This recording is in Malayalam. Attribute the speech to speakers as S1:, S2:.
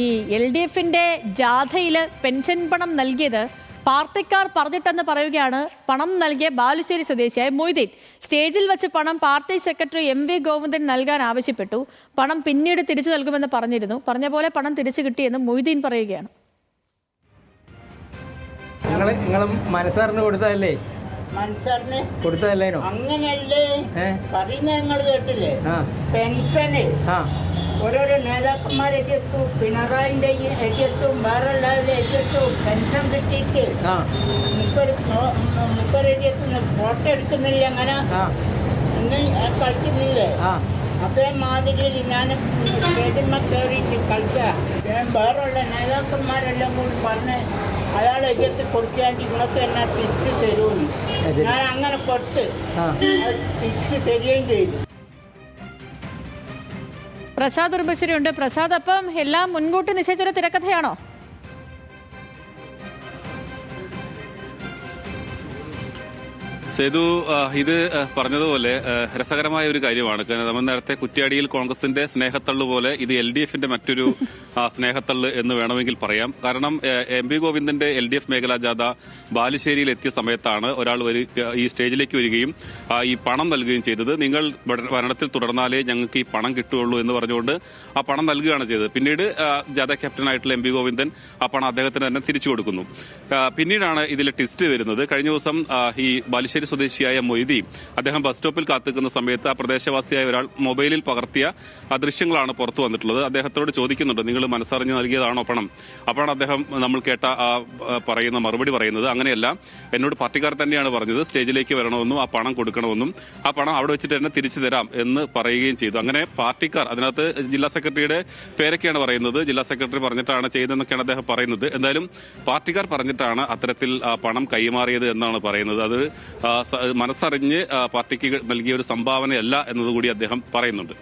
S1: ഈ എൽ ഡി എഫിന്റെ ജാഥയിൽ പെൻഷൻ പണം നൽകിയത് പാർട്ടിക്കാർ പറഞ്ഞിട്ടെന്ന് പറയുകയാണ്. പണം നൽകിയ ബാലുശ്ശേരി സ്വദേശിയായ മൊയ്തീൻ. സ്റ്റേജിൽ വെച്ച് പണം party secretary M V Govindan നൽകാൻ ആവശ്യപ്പെട്ടു. പണം പിന്നീട് തിരിച്ചു നൽകുമെന്ന് പറഞ്ഞിരുന്നു. പറഞ്ഞ പോലെ പണം തിരിച്ചു കിട്ടിയെന്ന് മൊയ്തീൻ പറയുകയാണ്.
S2: നിങ്ങൾ നിങ്ങൾ മനസ്സറിന് കൊടുത്തതല്ലേ?
S3: മനസ്സറിന്
S2: കൊടുത്തതല്ലേനോ?
S3: അങ്ങനെയല്ലേ?
S2: ഏ?
S3: പറയുന്ന നിങ്ങൾ കേട്ടില്ലേ? പെൻഷന്.
S2: ആ.
S3: ഓരോരോ നേതാക്കന്മാരെ എത്തും പിണറായിന്റെ എത്തിയെത്തും വേറെ എല്ലാവരും എത്തിയെത്തും പെൻഷൻ കിട്ടിയിട്ട് മുപ്പത് മുപ്പത് എത്തിയെത്തുന്ന ഫോട്ടോ എടുക്കുന്നില്ല അങ്ങനെ. ഇന്നും കളിക്കുന്നില്ലേ? അതേ മാതിരിയിൽ ഞാൻ സ്റ്റേജിന്മ കയറിയിട്ട് കളിച്ച. ഞാൻ വേറെയുള്ള നേതാക്കന്മാരെല്ലാം കൂടി പറഞ്ഞ് അയാൾ എത്തി കൊടുക്കാണ്ട് ഇങ്ങോട്ട് തന്നെ തിരിച്ചു തരുമെന്ന് ഞാൻ അങ്ങനെ കൊടുത്ത് തിരിച്ചു തരികയും ചെയ്തു.
S1: പ്രസാദ് ഉർബശ്ശേരി ഉണ്ട് പ്രസാദ് അപ്പം എല്ലാം മുൻകൂട്ടി നിശ്ചയിച്ചൊരു തിരക്കഥയാണോ?
S4: സേതു ഇത് പറഞ്ഞതുപോലെ രസകരമായ ഒരു കാര്യമാണ്. നമ്മൾ നേരത്തെ കുറ്റ്യാടിയിൽ കോൺഗ്രസിന്റെ സ്നേഹത്തള്ളു പോലെ ഇത് എൽ ഡി എഫിന്റെ മറ്റൊരു സ്നേഹത്തള്ളു എന്ന് വേണമെങ്കിൽ പറയാം. കാരണം എം പി ഗോവിന്ദന്റെ എൽ ഡി എഫ് മേഖലാ ജാഥ ബാലുശ്ശേരിയിൽ എത്തിയ സമയത്താണ് ഒരാൾ ഈ സ്റ്റേജിലേക്ക് വരികയും ഈ പണം നൽകുകയും ചെയ്തത്. നിങ്ങൾ ഭര- ഭരണത്തിൽ തുടർന്നാലേ ഞങ്ങൾക്ക് ഈ പണം കിട്ടുകയുള്ളൂ എന്ന് പറഞ്ഞുകൊണ്ട് ആ പണം നൽകുകയാണ് ചെയ്തത്. പിന്നീട് ജാഥ ക്യാപ്റ്റനായിട്ടുള്ള എം പി ഗോവിന്ദൻ ആ പണം അദ്ദേഹത്തിന് തന്നെ തിരിച്ചു കൊടുക്കുന്നു. പിന്നീടാണ് ഇതിലെ ട്വിസ്റ്റ് വരുന്നത്. കഴിഞ്ഞ ദിവസം ഈ ബാലുശ്ശേരി സ്വദേശിയായ മൊയ്തി അദ്ദേഹം ബസ് സ്റ്റോപ്പിൽ കാത്തുനിൽക്കുന്ന സമയത്ത് ആ പ്രദേശവാസിയായ ഒരാൾ മൊബൈലിൽ പകർത്തിയ അദൃശ്യങ്ങളാണ് ദൃശ്യങ്ങളാണ് പുറത്തു വന്നിട്ടുള്ളത്. അദ്ദേഹത്തോട് ചോദിക്കുന്നുണ്ട് നിങ്ങൾ മനസ്സറിഞ്ഞ് നൽകിയതാണോ പണം? അപ്പോഴാണ് അദ്ദേഹം നമ്മൾ കേട്ട ആ പറയുന്ന മറുപടി പറയുന്നത്. അങ്ങനെയല്ല എന്നോട് പാർട്ടിക്കാർ തന്നെയാണ് പറഞ്ഞത് സ്റ്റേജിലേക്ക് വരണമെന്നും ആ പണം കൊടുക്കണമെന്നും ആ പണം അവിടെ വെച്ചിട്ട് തന്നെ തിരിച്ചു തരാം എന്ന് പറയുകയും ചെയ്തു. അങ്ങനെ പാർട്ടിക്കാർ അതിനകത്ത് ജില്ലാ സെക്രട്ടറിയുടെ പേരൊക്കെയാണ് പറയുന്നത് ജില്ലാ സെക്രട്ടറി പറഞ്ഞിട്ടാണ് ചെയ്തതെന്നൊക്കെയാണ് അദ്ദേഹം പറയുന്നത്. എന്തായാലും പാർട്ടിക്കാർ പറഞ്ഞിട്ടാണ് അത്തരത്തിൽ പണം കൈമാറിയത് എന്നാണ് പറയുന്നത്. അത് മനസ്സറിഞ്ഞ് പാർട്ടിക്ക് നൽകിയ ഒരു സംഭാവനയല്ല എന്നതുകൂടി അദ്ദേഹം പറയുന്നുണ്ട്.